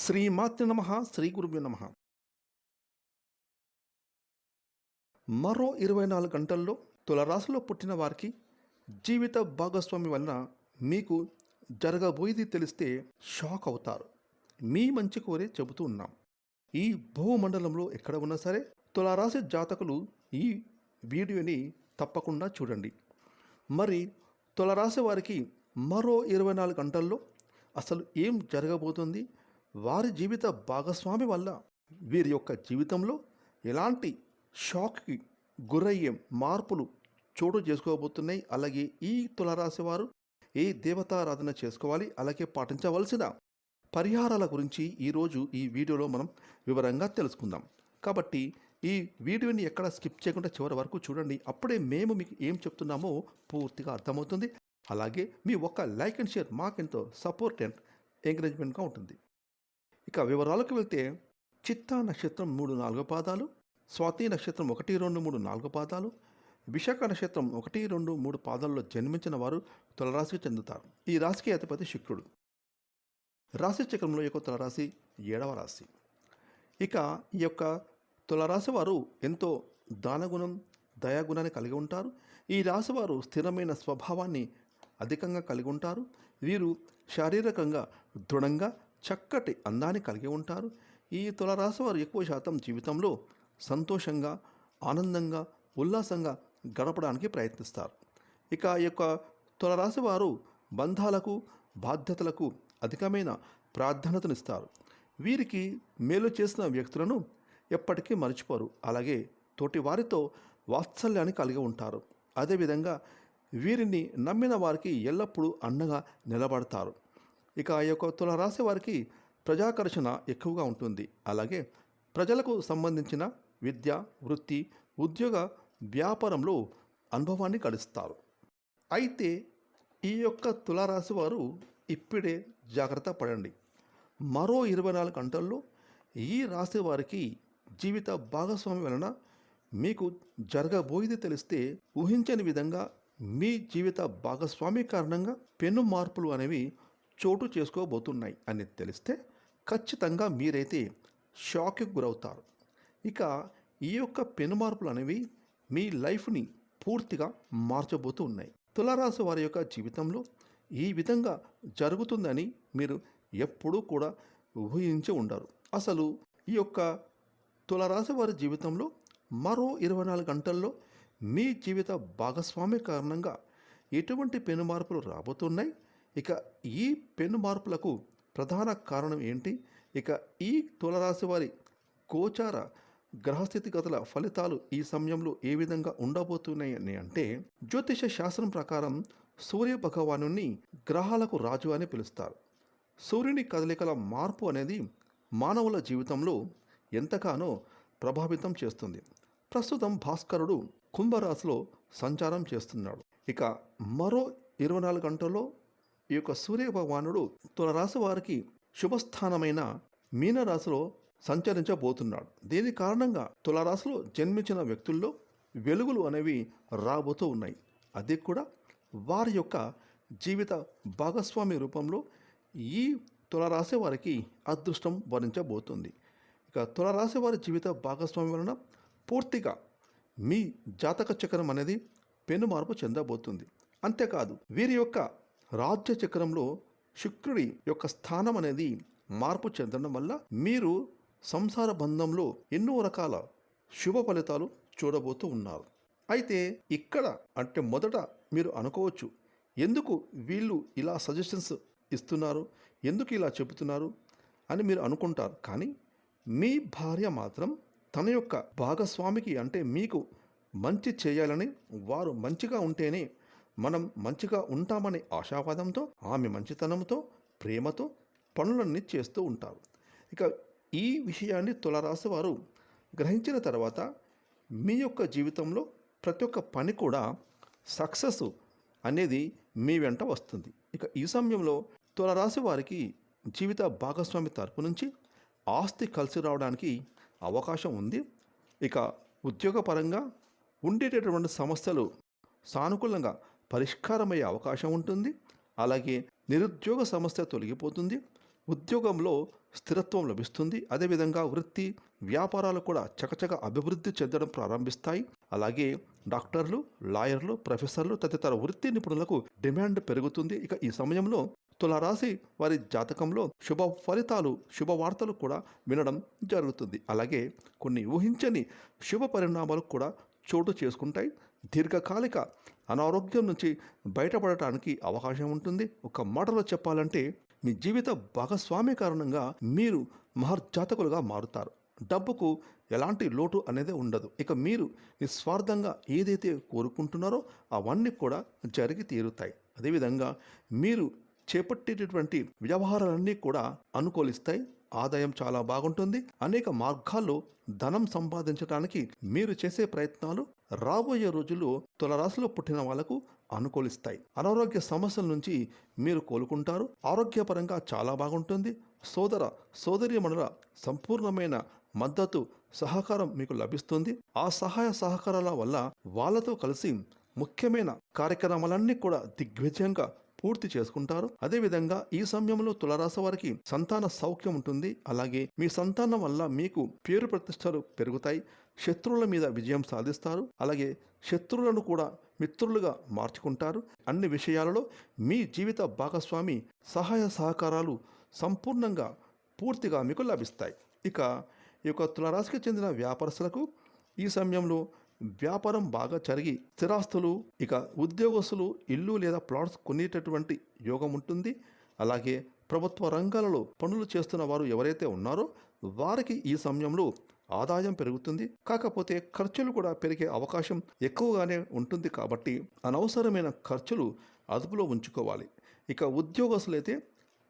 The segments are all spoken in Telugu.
శ్రీమాతృ నమ శ్రీ గురుభ్యో నమ. మరో ఇరవై నాలుగు గంటల్లో తులరాశిలో పుట్టిన వారికి జీవిత భాగస్వామి వలన మీకు జరగబోయేది తెలిస్తే షాక్ అవుతారు. మీ మంచి కోరే చెబుతూ ఉన్నాం. ఈ భూమండలంలో ఎక్కడ ఉన్నా సరే తులారాశి జాతకులు ఈ వీడియోని తప్పకుండా చూడండి. మరి తులరాశి వారికి మరో ఇరవై నాలుగు గంటల్లో అసలు ఏం జరగబోతుంది? వారి జీవిత భాగస్వామి వల్ల వీరి యొక్క జీవితంలో ఎలాంటి షాక్కి గురయ్యే మార్పులు చోటు చేసుకోబోతున్నాయి? అలాగే ఈ తులరాశి వారు ఏ దేవతారాధన చేసుకోవాలి? అలాగే పాటించవలసిన పరిహారాల గురించి ఈరోజు ఈ వీడియోలో మనం వివరంగా తెలుసుకుందాం. కాబట్టి ఈ వీడియోని ఎక్కడ స్కిప్ చేయకుండా చివరి వరకు చూడండి. అప్పుడే మేము మీకు ఏం చెప్తున్నామో పూర్తిగా అర్థమవుతుంది. అలాగే మీ ఒక్క లైక్ అండ్ షేర్ మాకెంతో సపోర్ట్ అండ్ ఎంకరేజ్మెంట్గా ఉంటుంది. ఇక వివరాలకు వెళ్తే చిత్తా నక్షత్రం మూడు నాలుగు పాదాలు స్వాతి నక్షత్రం ఒకటి రెండు మూడు నాలుగు పాదాలు విశాఖ నక్షత్రం ఒకటి రెండు మూడు పాదాల్లో జన్మించిన వారు తులరాశికి చెందుతారు. ఈ రాశికి అధిపతి శుక్రుడు. రాశి చక్రంలో యొక్క తులరాశి ఏడవ రాశి. ఇక ఈ యొక్క తులరాశి వారు ఎంతో దానగుణం దయాగుణాన్ని కలిగి ఉంటారు. ఈ రాశి వారు స్థిరమైన స్వభావాన్ని అధికంగా కలిగి ఉంటారు. వీరు శారీరకంగా దృఢంగా చక్కటి అందాన్ని కలిగి ఉంటారు. ఈ తులరాశి వారు ఎక్కువ శాతం జీవితంలో సంతోషంగా ఆనందంగా ఉల్లాసంగా గడపడానికి ప్రయత్నిస్తారు. ఇక ఈ యొక్క తులరాశి వారు బంధాలకు బాధ్యతలకు అధికమైన ప్రాధాన్యతనిస్తారు. వీరికి మేలు చేసిన వ్యక్తులను ఎప్పటికీ మర్చిపోరు. అలాగే తోటి వారితో వాత్సల్యాన్ని కలిగి ఉంటారు. అదేవిధంగా వీరిని నమ్మిన వారికి ఎల్లప్పుడూ అండగా నిలబడతారు. ఇక ఆ యొక్క తులరాశి వారికి ప్రజాకర్షణ ఎక్కువగా ఉంటుంది. అలాగే ప్రజలకు సంబంధించిన విద్య వృత్తి ఉద్యోగ వ్యాపారంలో అనుభవాన్ని గడుస్తారు. అయితే ఈ యొక్క తులారాశి వారు ఇప్పుడే జాగ్రత్త పడండి. మరో ఇరవై నాలుగు గంటల్లో ఈ రాశి వారికి జీవిత భాగస్వామి వలన మీకు జరగబోయేది తెలిస్తే ఊహించని విధంగా మీ జీవిత భాగస్వామి కారణంగా పెను మార్పులు అనేవి చోటు చేసుకోబోతున్నాయి అని తెలిస్తే ఖచ్చితంగా మీరైతే షాక్కి గురవుతారు. ఇక ఈ యొక్క పెను మార్పులు అనేవి మీ లైఫ్ని పూర్తిగా మార్చబోతూ ఉన్నాయి. తులారాశి వారి యొక్క జీవితంలో ఈ విధంగా జరుగుతుందని మీరు ఎప్పుడూ కూడా ఊహించి ఉండరు. అసలు ఈ యొక్క తులరాశి వారి జీవితంలో మరో ఇరవై నాలుగు గంటల్లో మీ జీవిత భాగస్వామి కారణంగా ఎటువంటి పెను మార్పులు రాబోతున్నాయి? ఇక ఈ పెను మార్పులకు ప్రధాన కారణం ఏంటి? ఇక ఈ తులరాశి వారి గోచార గ్రహస్థితిగతుల ఫలితాలు ఈ సమయంలో ఏ విధంగా ఉండబోతున్నాయని అంటే జ్యోతిష శాస్త్రం ప్రకారం సూర్య భగవాను గ్రహాలకు రాజు అని పిలుస్తారు. సూర్యుని కదలికల మార్పు అనేది మానవుల జీవితంలో ఎంతగానో ప్రభావితం చేస్తుంది. ప్రస్తుతం భాస్కరుడు కుంభరాశిలో సంచారం చేస్తున్నాడు. ఇక మరో ఇరవై నాలుగు గంటల్లో ఈ యొక్క సూర్య భగవానుడు తులరాశి వారికి శుభస్థానమైన మీనరాశిలో సంచరించబోతున్నాడు. దీని కారణంగా తులరాశిలో జన్మించిన వ్యక్తుల్లో వెలుగులు అనేవి రాబోతూ ఉన్నాయి. అది కూడా వారి యొక్క జీవిత భాగస్వామి రూపంలో ఈ తులరాశి వారికి అదృష్టం వరించబోతుంది. ఇక తులరాశి వారి జీవిత భాగస్వామి వలన పూర్తిగా మీ జాతక చక్రం అనేది పెను మార్పు చెందబోతుంది. అంతేకాదు వీరి యొక్క రాజ్య చక్రంలో శుక్రుడి యొక్క స్థానం అనేది మార్పు చెందడం వల్ల మీరు సంసార బంధంలో ఎన్నో రకాల శుభ ఫలితాలు చూడబోతూ ఉన్నారు. అయితే ఇక్కడ అంటే మొదట మీరు అనుకోవచ్చు ఎందుకు వీళ్ళు ఇలా సజెషన్స్ ఇస్తున్నారు ఎందుకు ఇలా చెబుతున్నారు అని మీరు అనుకుంటారు. కానీ మీ భార్య మాత్రం తన యొక్క భాగస్వామికి అంటే మీకు మంచి చేయాలని వారు మంచిగా ఉంటేనే మనం మంచిగా ఉంటామనే ఆశావాదంతో ఆమె మంచితనంతో ప్రేమతో పనులన్నీ చేస్తూ ఉంటారు. ఇక ఈ విషయాన్ని తులరాశి వారు గ్రహించిన తర్వాత మీ యొక్క జీవితంలో ప్రతి ఒక్క పని కూడా సక్సెస్ అనేది మీ వెంట వస్తుంది. ఇక ఈ సమయంలో తులరాశి వారికి జీవిత భాగస్వామి తరపు నుంచి ఆస్తి కలిసి రావడానికి అవకాశం ఉంది. ఇక ఉద్యోగపరంగా ఉండేటటువంటి సమస్యలు సానుకూలంగా పరిష్కారమయ్యే అవకాశం ఉంటుంది. అలాగే నిరుద్యోగ సమస్య తొలగిపోతుంది. ఉద్యోగంలో స్థిరత్వం లభిస్తుంది. అదేవిధంగా వృత్తి వ్యాపారాలు కూడా చకచక అభివృద్ధి చెందడం ప్రారంభిస్తాయి. అలాగే డాక్టర్లు లాయర్లు ప్రొఫెసర్లు తదితర వృత్తి నిపుణులకు డిమాండ్ పెరుగుతుంది. ఇక ఈ సమయంలో తులారాశి వారి జాతకంలో శుభ ఫలితాలు శుభవార్తలు కూడా వినడం జరుగుతుంది. అలాగే కొన్ని ఊహించని శుభ పరిణామాలు కూడా చోటు చేసుకుంటాయి. దీర్ఘకాలిక అనారోగ్యం నుంచి బయటపడటానికి అవకాశం ఉంటుంది. ఒక మాటలో చెప్పాలంటే మీ జీవిత భాగస్వామి కారణంగా మీరు మహర్జాతకులుగా మారుతారు. డబ్బుకు ఎలాంటి లోటు అనేది ఉండదు. ఇక మీరు నిస్వార్థంగా ఏదైతే కోరుకుంటున్నారో అవన్నీ కూడా జరిగి తీరుతాయి. అదేవిధంగా మీరు చేపట్టేటటువంటి వ్యవహారాలన్నీ కూడా అనుకూలిస్తాయి. ఆదాయం చాలా బాగుంటుంది. అనేక మార్గాల్లో ధనం సంపాదించడానికి మీరు చేసే ప్రయత్నాలు రాబోయే రోజుల్లో తులరాశిలో పుట్టిన వాళ్ళకు అనుకూలిస్తాయి. అనారోగ్య సమస్యల నుంచి మీరు కోలుకుంటారు. ఆరోగ్యపరంగా చాలా బాగుంటుంది. సోదర సోదరీమణుల సంపూర్ణమైన మద్దతు సహకారం మీకు లభిస్తుంది. ఆ సహాయ సహకారాల వల్ల వాళ్ళతో కలిసి ముఖ్యమైన కార్యక్రమాలన్నీ కూడా దిగ్విజయంగా పూర్తి చేసుకుంటారు. అదేవిధంగా ఈ సమయంలో తులరాశి వారికి సంతాన సౌఖ్యం ఉంటుంది. అలాగే మీ సంతానం వల్ల మీకు పేరు ప్రతిష్టలు పెరుగుతాయి. శత్రువుల మీద విజయం సాధిస్తారు. అలాగే శత్రువులను కూడా మిత్రులుగా మార్చుకుంటారు. అన్ని విషయాలలో మీ జీవిత భాగస్వామి సహాయ సహకారాలు సంపూర్ణంగా పూర్తిగా మీకు లభిస్తాయి. ఇక ఈ యొక్క తులరాశికి చెందిన వ్యాపారస్తులకు ఈ సమయంలో వ్యాపారం బాగా జరిగి స్థిరాస్తులు ఇక ఉద్యోగస్తులు ఇల్లు లేదా ప్లాట్స్ కొనేటటువంటి యోగం ఉంటుంది. అలాగే ప్రభుత్వ రంగాలలో పనులు చేస్తున్న వారు ఎవరైతే ఉన్నారో వారికి ఈ సమయంలో ఆదాయం పెరుగుతుంది. కాకపోతే ఖర్చులు కూడా పెరిగే అవకాశం ఎక్కువగానే ఉంటుంది కాబట్టి అనవసరమైన ఖర్చులు అదుపులో ఉంచుకోవాలి. ఇక ఉద్యోగస్తులైతే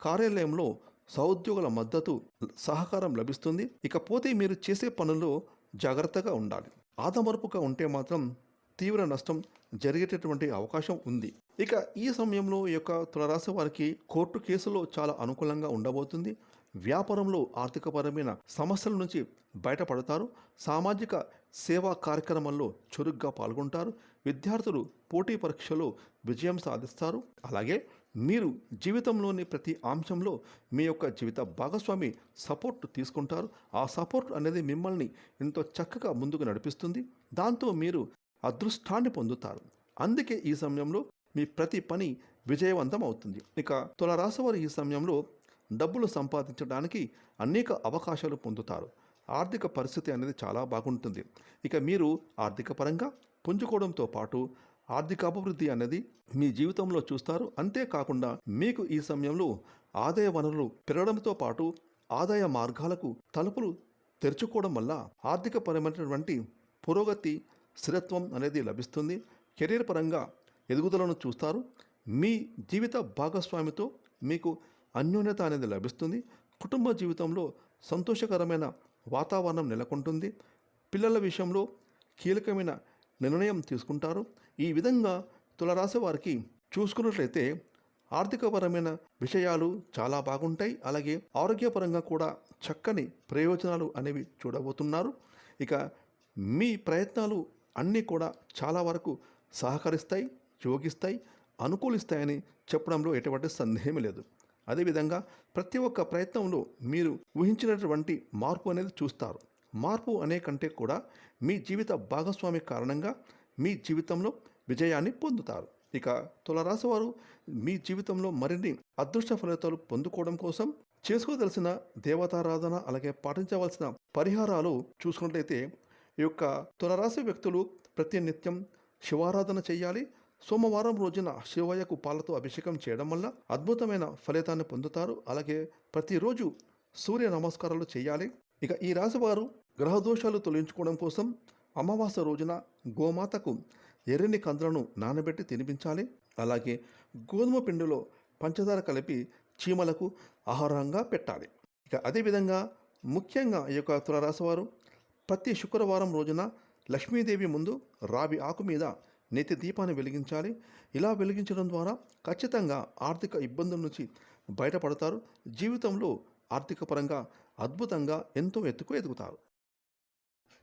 కార్యాలయంలో సహోద్యోగుల మద్దతు సహకారం లభిస్తుంది. ఇకపోతే మీరు చేసే పనుల్లో జాగ్రత్తగా ఉండాలి. ఆదమరపుగా ఉంటే మాత్రం తీవ్ర నష్టం జరిగేటటువంటి అవకాశం ఉంది. ఇక ఈ సమయంలో ఈ యొక్క తులరాశి వారికి కోర్టు కేసులో చాలా అనుకూలంగా ఉండబోతుంది. వ్యాపారంలో ఆర్థికపరమైన సమస్యల నుంచి బయటపడతారు. సామాజిక సేవా కార్యక్రమాల్లో చురుగ్గా పాల్గొంటారు. విద్యార్థులు పోటీ పరీక్షలో విజయం సాధిస్తారు. అలాగే మీరు జీవితంలోని ప్రతి అంశంలో మీ యొక్క జీవిత భాగస్వామి సపోర్ట్ తీసుకుంటారు. ఆ సపోర్ట్ అనేది మిమ్మల్ని ఎంతో చక్కగా ముందుకు నడిపిస్తుంది. దాంతో మీరు అదృష్టాన్ని పొందుతారు. అందుకే ఈ సమయంలో మీ ప్రతి పని విజయవంతం అవుతుంది. ఇక తులరాశివారు ఈ సమయంలో డబ్బులు సంపాదించడానికి అనేక అవకాశాలు పొందుతారు. ఆర్థిక పరిస్థితి అనేది చాలా బాగుంటుంది. ఇక మీరు ఆర్థిక పరంగా పుంజుకోవడంతో పాటు ఆర్థిక అభివృద్ధి అనేది మీ జీవితంలో చూస్తారు. అంతేకాకుండా మీకు ఈ సమయంలో ఆదాయ వనరులు పెరగడంతో పాటు ఆదాయ మార్గాలకు తలుపులు తెరుచుకోవడం వల్ల ఆర్థిక పరమైనటువంటి పురోగతి స్థిరత్వం అనేది లభిస్తుంది. కెరీర్ పరంగా ఎదుగుదలను చూస్తారు. మీ జీవిత భాగస్వామితో మీకు అన్యోన్యత అనేది లభిస్తుంది. కుటుంబ జీవితంలో సంతోషకరమైన వాతావరణం నెలకొంటుంది. పిల్లల విషయంలో కీలకమైన నిర్ణయం తీసుకుంటారు. ఈ విధంగా తులరాశి వారికి చూసుకున్నట్లయితే ఆర్థికపరమైన విషయాలు చాలా బాగుంటాయి. అలాగే ఆరోగ్యపరంగా కూడా చక్కని ప్రయోజనాలు అనేవి చూడబోతున్నారు. ఇక మీ ప్రయత్నాలు అన్నీ కూడా చాలా వరకు సహకరిస్తాయి యోగిస్తాయి అనుకూలిస్తాయని చెప్పడంలో ఎటువంటి సందేహం లేదు. అదేవిధంగా ప్రతి ఒక్క ప్రయత్నంలో మీరు ఊహించినటువంటి మార్పు అనేది చూస్తారు. మార్పు అనే కంటే కూడా మీ జీవిత భాగస్వామి కారణంగా మీ జీవితంలో విజయాన్ని పొందుతారు. ఇక తులరాశి వారు మీ జీవితంలో మరిన్ని అదృష్ట ఫలితాలు పొందుకోవడం కోసం చేసుకోదలసిన దేవతారాధన అలాగే పాటించవలసిన పరిహారాలు చూసుకున్నట్లయితే ఈ యొక్క తులరాశి వ్యక్తులు ప్రతినిత్యం శివారాధన చేయాలి. సోమవారం రోజున శివయ్యకు పాలతో అభిషేకం చేయడం వల్ల అద్భుతమైన ఫలితాన్ని పొందుతారు. అలాగే ప్రతిరోజు సూర్య నమస్కారాలు చేయాలి. ఇక ఈ రాశివారు గ్రహదోషాలు తొలగించుకోవడం కోసం అమావాస్య రోజున గోమాతకు ఎర్రని కందులను నానబెట్టి తినిపించాలి. అలాగే గోధుమ పిండిలో పంచదార కలిపి చీమలకు ఆహారంగా పెట్టాలి. ఇక అదేవిధంగా ముఖ్యంగా ఈ యొక్క తులరాశివారు ప్రతి శుక్రవారం రోజున లక్ష్మీదేవి ముందు రావి ఆకు మీద నేతి దీపాన్ని వెలిగించాలి. ఇలా వెలిగించడం ద్వారా ఖచ్చితంగా ఆర్థిక ఇబ్బందుల నుంచి బయటపడతారు. జీవితంలో ఆర్థిక పరంగా అద్భుతంగా ఎంతో ఎత్తుకు ఎదుగుతారు.